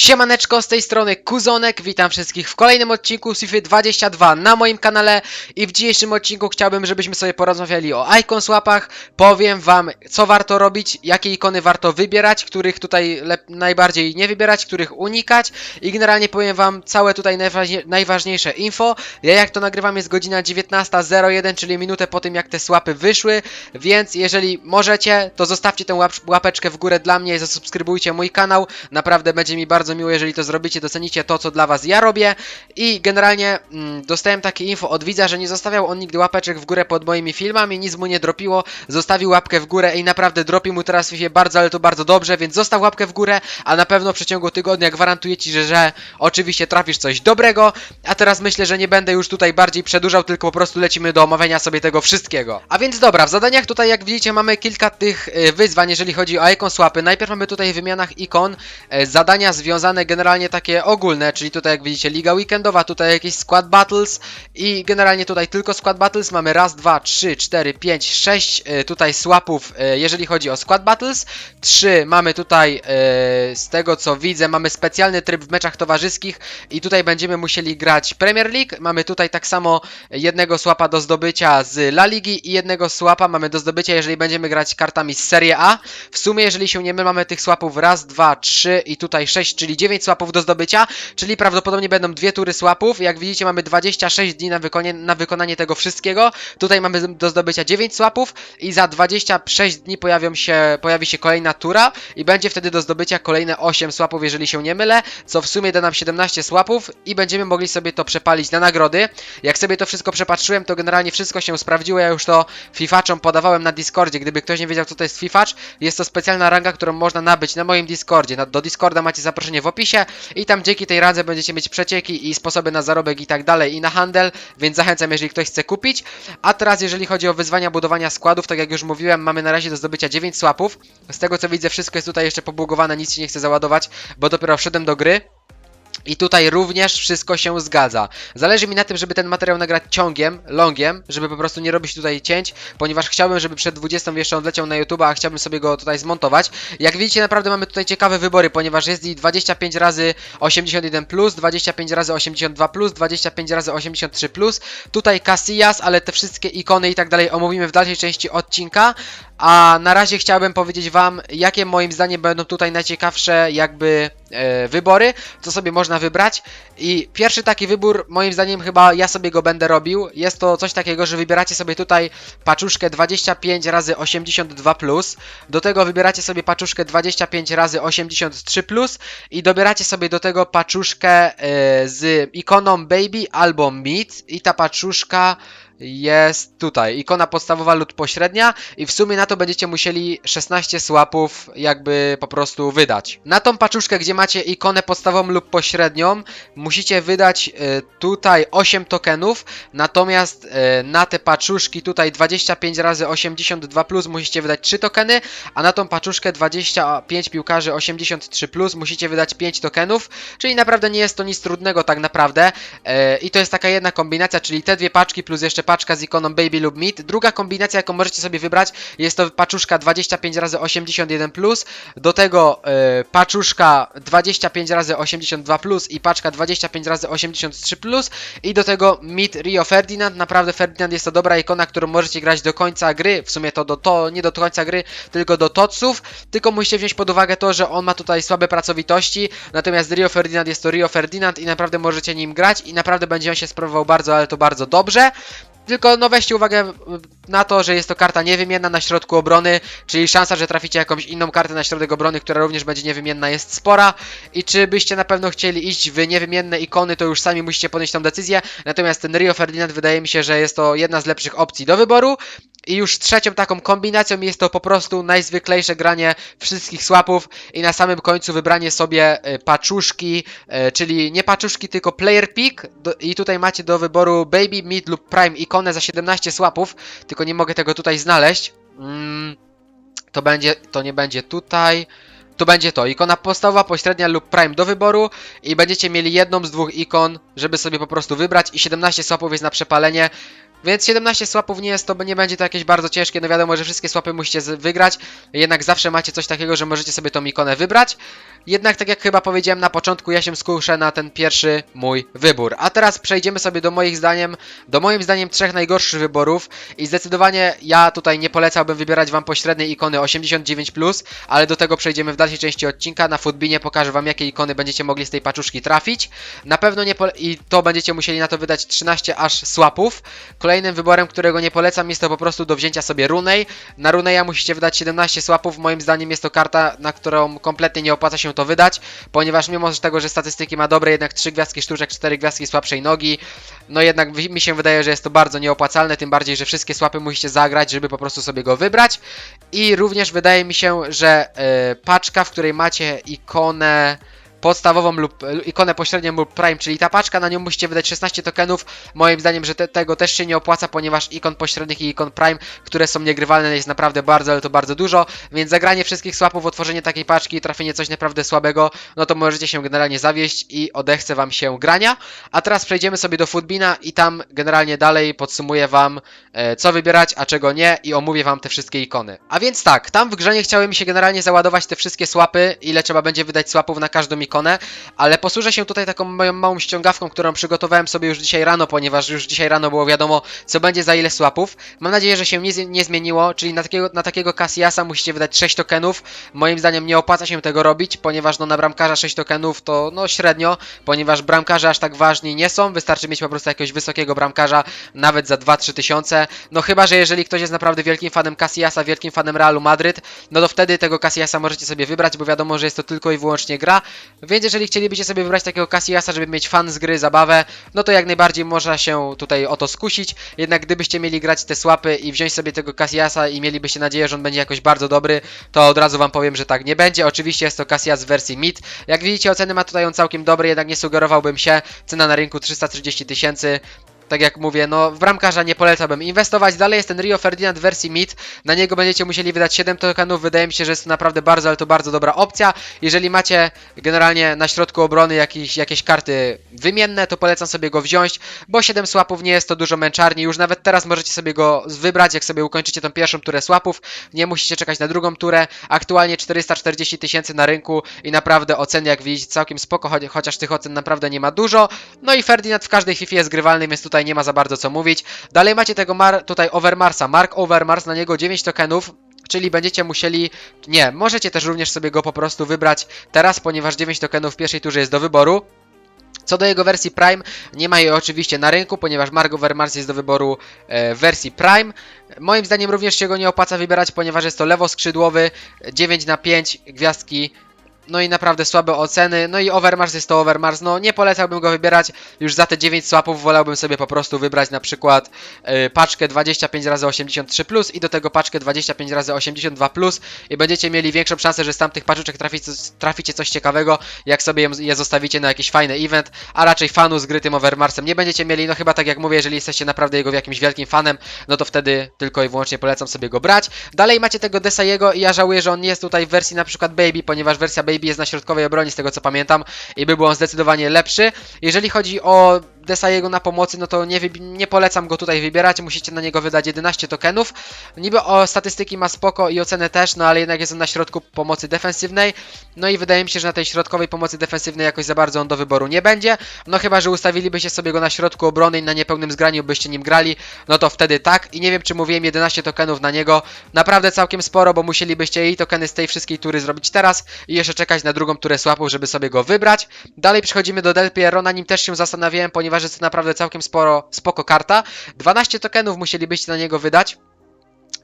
Siemaneczko, z tej strony Kuzonek, witam wszystkich w kolejnym odcinku FIFA 22 na moim kanale. I w dzisiejszym odcinku chciałbym, żebyśmy sobie porozmawiali o icon swapach, powiem wam co warto robić, jakie ikony warto wybierać, których tutaj najbardziej nie wybierać, których unikać. I generalnie powiem wam całe tutaj najważnie- najważniejsze info. Ja jak to nagrywam jest godzina 19.01, czyli minutę po tym jak te swapy wyszły, więc jeżeli możecie, to zostawcie tę łap- łapeczkę w górę dla mnie i zasubskrybujcie mój kanał, naprawdę będzie mi bardzo miło, jeżeli to zrobicie, docenicie to, co dla was ja robię i generalnie mm, dostałem takie info od widza, że nie zostawiał on nigdy łapeczek w górę pod moimi filmami, nic mu nie dropiło, zostawił łapkę w górę i naprawdę dropi mu teraz FIFA bardzo, ale to bardzo dobrze, więc zostaw łapkę w górę, a na pewno w przeciągu tygodnia gwarantuję ci, że, że oczywiście trafisz coś dobrego, a teraz myślę, że nie będę już tutaj bardziej przedłużał, tylko po prostu lecimy do omawiania sobie tego wszystkiego. A więc dobra, w zadaniach tutaj jak widzicie mamy kilka tych y, wyzwań, jeżeli chodzi o icon swapy. Najpierw mamy tutaj w wymianach ikon e, zadania związane generalnie takie ogólne, czyli tutaj jak widzicie liga weekendowa, tutaj jakieś squad battles i generalnie tutaj tylko squad battles. Mamy raz, dwa, trzy, cztery, pięć, sześć e, tutaj swapów, e, jeżeli chodzi o squad battles. Trzy mamy tutaj e, z tego co widzę, mamy specjalny tryb w meczach towarzyskich i tutaj będziemy musieli grać Premier League. Mamy tutaj tak samo jednego słapa do zdobycia z La Ligi i jednego słapa mamy do zdobycia, jeżeli będziemy grać kartami z Serie A. W sumie, jeżeli się nie mylę, mamy tych słapów raz, dwa, trzy i tutaj sześć, czyli dziewięć słapów do zdobycia, czyli prawdopodobnie będą dwie tury słapów. Jak widzicie, mamy 26 dni na, wykonie, na wykonanie tego wszystkiego. Tutaj mamy do zdobycia 9 słapów i za 26 dni pojawią się, pojawi się kolejna tura i będzie wtedy do zdobycia kolejne 8 słapów, jeżeli się nie mylę, co w sumie da nam 17 słapów i będziemy mogli sobie to przepalić na nagrody. Jak sobie to wszystko przepatrzyłem, to generalnie wszystko się sprawdziło. Ja już to fifaczom podawałem na Discordzie. Gdyby ktoś nie wiedział, co to jest fifacz, jest to specjalna ranga, którą można nabyć na moim Discordzie. Do Discorda macie zaproszenie w opisie i tam dzięki tej randze będziecie mieć przecieki i sposoby na zarobek i tak dalej i na handel, więc zachęcam, jeżeli ktoś chce kupić. A teraz, jeżeli chodzi o wyzwania budowania składów, tak jak już mówiłem, mamy na razie do zdobycia 9 słapów. Z tego co widzę, wszystko jest tutaj jeszcze pobugowane, nic się nie chce załadować, bo dopiero wszedłem do gry. I tutaj również wszystko się zgadza. Zależy mi na tym, żeby ten materiał nagrać ciągiem, longiem, żeby po prostu nie robić tutaj cięć, ponieważ chciałbym, żeby przed 20 jeszcze on leciał na YouTube, a chciałbym sobie go tutaj zmontować. Jak widzicie, naprawdę mamy tutaj ciekawe wybory, ponieważ jest i 25 razy 81 plus, 25 razy 82 plus, 25 razy 83 plus. Tutaj Casillas, ale te wszystkie ikony i tak dalej omówimy w dalszej części odcinka. A na razie chciałbym powiedzieć wam, jakie moim zdaniem będą tutaj najciekawsze jakby e, wybory, co sobie można wybrać. I pierwszy taki wybór, moim zdaniem chyba ja sobie go będę robił. Jest to coś takiego, że wybieracie sobie tutaj paczuszkę 25 razy 82 plus. Do tego wybieracie sobie paczuszkę 25 razy 83 plus i dobieracie sobie do tego paczuszkę e, z ikoną baby albo meat i ta paczuszka jest tutaj, ikona podstawowa lub pośrednia i w sumie na to będziecie musieli 16 słapów jakby po prostu wydać. Na tą paczuszkę, gdzie macie ikonę podstawową lub pośrednią, musicie wydać e, tutaj 8 tokenów, natomiast e, na te paczuszki tutaj 25 razy 82 plus musicie wydać 3 tokeny, a na tą paczuszkę 25 piłkarzy 83 plus musicie wydać 5 tokenów, czyli naprawdę nie jest to nic trudnego tak naprawdę e, i to jest taka jedna kombinacja, czyli te dwie paczki plus jeszcze paczka z ikoną Baby lub Meat. Druga kombinacja, jaką możecie sobie wybrać, jest to paczuszka 25 razy 81 plus, do tego e, paczuszka 25 razy 82 plus i paczka 25 razy 83 plus i do tego Meat Rio Ferdinand. Naprawdę Ferdinand jest to dobra ikona, którą możecie grać do końca gry, w sumie to do to, nie do końca gry, tylko do toców, tylko musicie wziąć pod uwagę to, że on ma tutaj słabe pracowitości, natomiast Rio Ferdinand jest to Rio Ferdinand i naprawdę możecie nim grać i naprawdę będzie on się sprawował bardzo, ale to bardzo dobrze. Tylko no weźcie uwagę na to, że jest to karta niewymienna na środku obrony, czyli szansa, że traficie jakąś inną kartę na środek obrony, która również będzie niewymienna jest spora. I czy byście na pewno chcieli iść w niewymienne ikony, to już sami musicie podjąć tą decyzję. Natomiast ten Rio Ferdinand wydaje mi się, że jest to jedna z lepszych opcji do wyboru. I już trzecią taką kombinacją jest to po prostu najzwyklejsze granie wszystkich swapów i na samym końcu wybranie sobie e, paczuszki, e, czyli nie paczuszki, tylko player pick i tutaj macie do wyboru baby, mid lub prime za 17 swapów, tylko nie mogę tego tutaj znaleźć. Mm, to będzie, to nie będzie tutaj. Tu będzie to, ikona podstawowa, pośrednia lub prime do wyboru i będziecie mieli jedną z dwóch ikon, żeby sobie po prostu wybrać i 17 swapów jest na przepalenie. Więc 17 swapów nie jest to, nie będzie to jakieś bardzo ciężkie, no wiadomo, że wszystkie swapy musicie wygrać, jednak zawsze macie coś takiego, że możecie sobie tą ikonę wybrać. Jednak tak jak chyba powiedziałem na początku, ja się skuszę na ten pierwszy mój wybór. A teraz przejdziemy sobie do moich zdaniem, do moim zdaniem trzech najgorszych wyborów i zdecydowanie ja tutaj nie polecałbym wybierać wam pośredniej ikony 89+, ale do tego przejdziemy w dalszej części odcinka. Na Footbinie pokażę wam jakie ikony będziecie mogli z tej paczuszki trafić. Na pewno nie i to będziecie musieli na to wydać 13 aż swapów. Kolejnym wyborem, którego nie polecam jest to po prostu do wzięcia sobie Runej. Na Runeja musicie wydać 17 swapów. Moim zdaniem jest to karta, na którą kompletnie nie opłaca się to wydać, ponieważ mimo tego, że statystyki ma dobre, jednak 3 gwiazdki sztuczek, 4 gwiazdki słabszej nogi, no jednak mi się wydaje, że jest to bardzo nieopłacalne, tym bardziej, że wszystkie swapy musicie zagrać, żeby po prostu sobie go wybrać. I również wydaje mi się, że e, paczka, w której macie ikonę podstawową lub e, ikonę pośrednią lub prime, czyli ta paczka, na nią musicie wydać 16 tokenów. Moim zdaniem, że te, tego też się nie opłaca, ponieważ ikon pośrednich i ikon prime, które są niegrywalne jest naprawdę bardzo, ale to bardzo dużo, więc zagranie wszystkich swapów, otworzenie takiej paczki i trafienie coś naprawdę słabego, no to możecie się generalnie zawieść i odechce wam się grania. A teraz przejdziemy sobie do Footbina i tam generalnie dalej podsumuję wam e, co wybierać, a czego nie i omówię wam te wszystkie ikony. A więc tak, tam w grze nie chciały mi się generalnie załadować te wszystkie swapy, ile trzeba będzie wydać swapów na każdą ikonę, ale posłużę się tutaj taką moją małą ściągawką, którą przygotowałem sobie już dzisiaj rano, ponieważ już dzisiaj rano było wiadomo, co będzie za ile swapów. Mam nadzieję, że się nie zmieniło, czyli na takiego, na takiego Cassiasa musicie wydać 6 tokenów. Moim zdaniem nie opłaca się tego robić, ponieważ no na bramkarza 6 tokenów to no średnio, ponieważ bramkarze aż tak ważni nie są, wystarczy mieć po prostu jakiegoś wysokiego bramkarza, nawet za 2-3 tysiące. No chyba, że jeżeli ktoś jest naprawdę wielkim fanem Cassiasa, wielkim fanem Realu Madryt, no to wtedy tego Cassiasa możecie sobie wybrać, bo wiadomo, że jest to tylko i wyłącznie gra. Więc jeżeli chcielibyście sobie wybrać takiego Cassiasa, żeby mieć fan z gry, zabawę, no to jak najbardziej można się tutaj o to skusić. Jednak gdybyście mieli grać te swapy i wziąć sobie tego Cassiasa i mielibyście nadzieję, że on będzie jakoś bardzo dobry, to od razu wam powiem, że tak nie będzie. Oczywiście jest to Cassias w wersji mid. Jak widzicie, oceny ma tutaj on całkiem dobre, jednak nie sugerowałbym się. Cena na rynku 330 tysięcy. Tak jak mówię, no w bramkarza nie polecałbym inwestować. Dalej jest ten Rio Ferdinand w wersji mid. Na niego będziecie musieli wydać 7 tokenów. Wydaje mi się, że jest to naprawdę bardzo, ale to bardzo dobra opcja. Jeżeli macie generalnie na środku obrony jakieś, jakieś karty wymienne, to polecam sobie go wziąć, bo 7 swapów nie jest to dużo męczarni. Już nawet teraz możecie sobie go wybrać, jak sobie ukończycie tą pierwszą turę swapów. Nie musicie czekać na drugą turę. Aktualnie 440 tysięcy na rynku i naprawdę oceny, jak widzicie, całkiem spoko, cho- chociaż tych ocen naprawdę nie ma dużo. No i Ferdinand w każdej FIFA jest grywalny, więc tutaj nie ma za bardzo co mówić. Dalej macie tego Mar tutaj Overmarsa, Mark Overmars, na niego 9 tokenów. Czyli będziecie musieli. Nie, możecie też również sobie go po prostu wybrać teraz, ponieważ 9 tokenów w pierwszej turze jest do wyboru. Co do jego wersji Prime, nie ma jej oczywiście na rynku, ponieważ Mark Overmars jest do wyboru e, w wersji Prime. Moim zdaniem również się go nie opłaca wybierać, ponieważ jest to lewoskrzydłowy, 9 na 5 gwiazdki. No i naprawdę słabe oceny. No i Overmars jest to Overmars. No nie polecałbym go wybierać. Już za te 9 swapów wolałbym sobie po prostu wybrać na przykład e, paczkę 25 razy 83 plus i do tego paczkę 25 razy 82 plus i będziecie mieli większą szansę, że z tamtych paczyczek traficie, traficie coś ciekawego, jak sobie je- je zostawicie na jakiś fajny event, a raczej fanu z gry tym Overmarsem nie będziecie mieli. No chyba tak jak mówię, jeżeli jesteście naprawdę jego jakimś wielkim fanem, no to wtedy tylko i wyłącznie polecam sobie go brać. Dalej macie tego Desaiego i ja żałuję, że on nie jest tutaj w wersji na przykład Baby, ponieważ wersja Baby jest na środkowej obronie z tego co pamiętam i by był on zdecydowanie lepszy. Jeżeli chodzi o Desaiego na pomocy, no to nie, nie polecam go tutaj wybierać, musicie na niego wydać 11 tokenów. Niby o statystyki ma spoko i ocenę też, no ale jednak jest on na środku pomocy defensywnej. No i wydaje mi się, że na tej środkowej pomocy defensywnej jakoś za bardzo on do wyboru nie będzie. No chyba, że ustawilibyście sobie go na środku obrony i na niepełnym zgraniu byście nim grali, no to wtedy tak. I nie wiem, czy mówiłem 11 tokenów na niego. Naprawdę całkiem sporo, bo musielibyście i tokeny z tej wszystkiej tury zrobić teraz i jeszcze czekać na drugą turę swapów, żeby sobie go wybrać. Dalej przechodzimy do Del Piero, na nim też się zastanawiałem, ponieważ jest to naprawdę całkiem sporo, spoko karta. 12 tokenów musielibyście na niego wydać.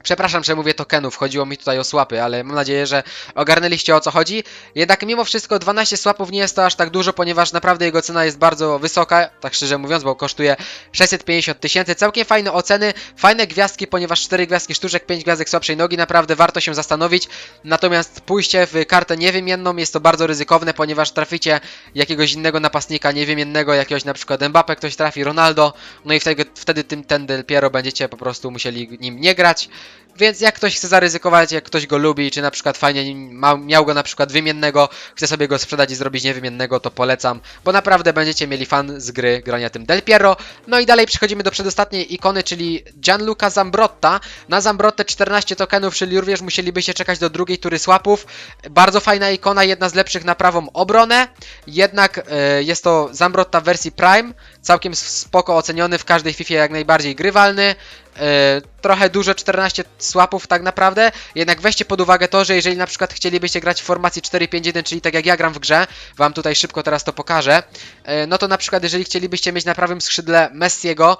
Przepraszam, że mówię tokenów, chodziło mi tutaj o słapy, ale mam nadzieję, że ogarnęliście o co chodzi. Jednak mimo wszystko 12 słapów nie jest to aż tak dużo, ponieważ naprawdę jego cena jest bardzo wysoka, tak szczerze mówiąc, bo kosztuje 650 tysięcy. Całkiem fajne oceny, fajne gwiazdki, ponieważ 4 gwiazdki sztuczek, 5 gwiazdek słabszej nogi, naprawdę warto się zastanowić. Natomiast pójście w kartę niewymienną jest to bardzo ryzykowne, ponieważ traficie jakiegoś innego napastnika niewymiennego, jakiegoś na przykład Mbappe, ktoś trafi Ronaldo, no i wtedy, wtedy tym ten Del Piero będziecie po prostu musieli nim nie grać. Więc jak ktoś chce zaryzykować, jak ktoś go lubi, czy na przykład fajnie ma, miał go na przykład wymiennego, chce sobie go sprzedać i zrobić niewymiennego, to polecam, bo naprawdę będziecie mieli fan z gry grania tym Del Piero. No i dalej przechodzimy do przedostatniej ikony, czyli Gianluca Zambrotta. Na Zambrottę 14 tokenów, czyli również musielibyście czekać do drugiej tury swapów. Bardzo fajna ikona, jedna z lepszych na prawą obronę. Jednak e, jest to Zambrotta w wersji Prime, całkiem spoko oceniony, w każdej FIFA jak najbardziej grywalny. E, trochę dużo, 14 swapów tak naprawdę, jednak weźcie pod uwagę to, że jeżeli na przykład chcielibyście grać w formacji 4-5-1, czyli tak jak ja gram w grze, wam tutaj szybko teraz to pokażę, e, no to na przykład jeżeli chcielibyście mieć na prawym skrzydle Messiego,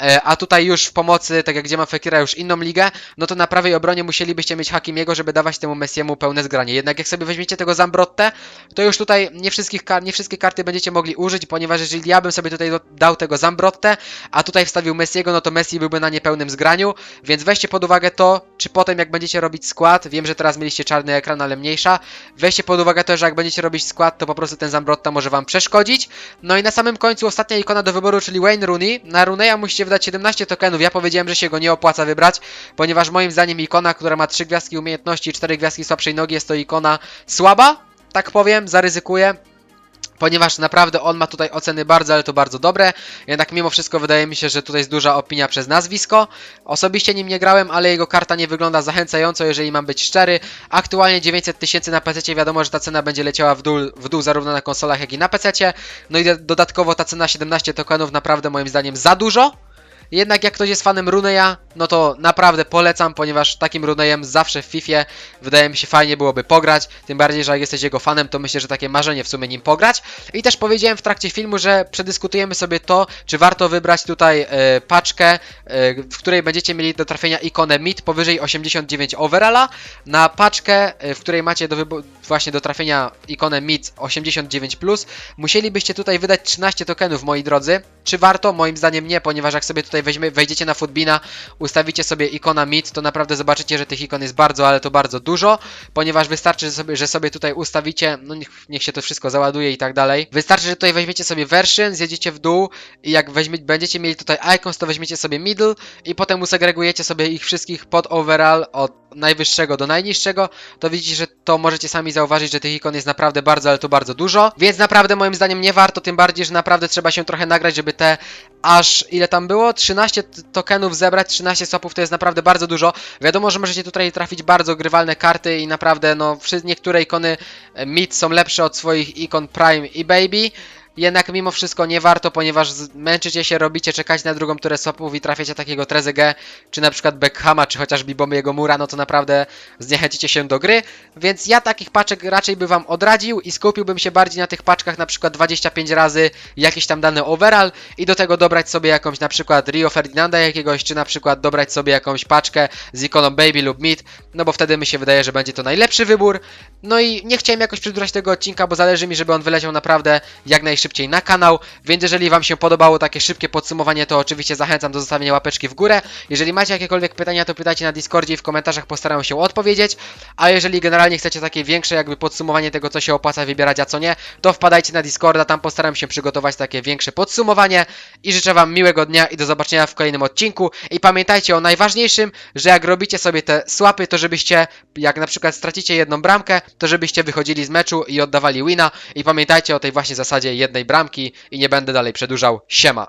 e, a tutaj już w pomocy, tak jak gdzie ma Fekira już inną ligę, no to na prawej obronie musielibyście mieć Hakimiego, żeby dawać temu Messiemu pełne zgranie. Jednak jak sobie weźmiecie tego Zambrotte, to już tutaj nie, wszystkich, nie wszystkie karty będziecie mogli użyć, ponieważ jeżeli ja bym sobie tutaj dał tego Zambrotte, a tutaj wstawił Messiego, no to Messi byłby na niepełnym zgraniu, więc weźcie pod uwagę to, czy potem jak będziecie robić skład, wiem, że teraz mieliście czarny ekran, ale mniejsza, weźcie pod uwagę to, że jak będziecie robić skład, to po prostu ten Zambrotta może wam przeszkodzić. No i na samym końcu ostatnia ikona do wyboru, czyli Wayne Rooney. Na Rooney'a musicie wydać 17 tokenów, ja powiedziałem, że się go nie opłaca wybrać, ponieważ moim zdaniem ikona, która ma 3 gwiazdki umiejętności i 4 gwiazdki słabszej nogi, jest to ikona słaba, tak powiem, zaryzykuję. Ponieważ naprawdę on ma tutaj oceny bardzo, ale to bardzo dobre. Jednak mimo wszystko wydaje mi się, że tutaj jest duża opinia przez nazwisko. Osobiście nim nie grałem, ale jego karta nie wygląda zachęcająco, jeżeli mam być szczery. Aktualnie 900 tysięcy na PC, wiadomo, że ta cena będzie leciała w dół, w dół zarówno na konsolach, jak i na PC. No i do- dodatkowo ta cena 17 tokenów naprawdę moim zdaniem za dużo. Jednak jak ktoś jest fanem Runeya, no to naprawdę polecam, ponieważ takim Runejem zawsze w FIFA wydaje mi się fajnie byłoby pograć. Tym bardziej, że jak jesteś jego fanem, to myślę, że takie marzenie w sumie nim pograć. I też powiedziałem w trakcie filmu, że przedyskutujemy sobie to, czy warto wybrać tutaj e, paczkę, e, w której będziecie mieli do trafienia ikonę MID powyżej 89 overalla, na paczkę, e, w której macie do właśnie do trafienia ikonę MID 89+, musielibyście tutaj wydać 13 tokenów, moi drodzy. Czy warto? Moim zdaniem nie, ponieważ jak sobie tutaj weźmie, wejdziecie na Footbina, ustawicie sobie ikona MID, to naprawdę zobaczycie, że tych ikon jest bardzo, ale to bardzo dużo, ponieważ wystarczy, że sobie, że sobie tutaj ustawicie, no niech, niech się to wszystko załaduje i tak dalej. Wystarczy, że tutaj weźmiecie sobie version, zjedziecie w dół i jak weźmie, będziecie mieli tutaj icons, to weźmiecie sobie middle i potem usegregujecie sobie ich wszystkich pod overall od najwyższego do najniższego, to widzicie, że to możecie sami zauważyć, że tych ikon jest naprawdę bardzo, ale to bardzo dużo, więc naprawdę moim zdaniem nie warto, tym bardziej, że naprawdę trzeba się trochę nagrać, żeby te aż ile tam było? 13 t- tokenów zebrać, 13 swapów to jest naprawdę bardzo dużo. Wiadomo, że możecie tutaj trafić bardzo grywalne karty i naprawdę no niektóre ikony e, mid są lepsze od swoich ikon Prime i Baby. Jednak mimo wszystko nie warto, ponieważ męczycie się, robicie, czekacie na drugą turę swapów i trafiacie takiego Trezeguet, czy na przykład Beckhama, czy chociażby Bomiego Mura, no to naprawdę zniechęcicie się do gry. Więc ja takich paczek raczej by wam odradził i skupiłbym się bardziej na tych paczkach na przykład 25 razy jakiś tam dany overall i do tego dobrać sobie jakąś na przykład Rio Ferdinanda jakiegoś, czy na przykład dobrać sobie jakąś paczkę z ikoną Baby lub Mid, no bo wtedy mi się wydaje, że będzie to najlepszy wybór. No i nie chciałem jakoś przedłużać tego odcinka, bo zależy mi, żeby on wyleciał naprawdę jak najszybciej na kanał, więc jeżeli wam się podobało takie szybkie podsumowanie, to oczywiście zachęcam do zostawienia łapeczki w górę. Jeżeli macie jakiekolwiek pytania, to pytajcie na Discordzie i w komentarzach postaram się odpowiedzieć, a jeżeli generalnie chcecie takie większe jakby podsumowanie tego, co się opłaca wybierać, a co nie, to wpadajcie na Discorda, tam postaram się przygotować takie większe podsumowanie. I życzę wam miłego dnia i do zobaczenia w kolejnym odcinku. I pamiętajcie o najważniejszym, że jak robicie sobie te słapy, to żebyście, jak na przykład stracicie jedną bramkę, to żebyście wychodzili z meczu i oddawali wina. I pamiętajcie o tej właśnie zasadzie jednej bramki i nie będę dalej przedłużał. Siema!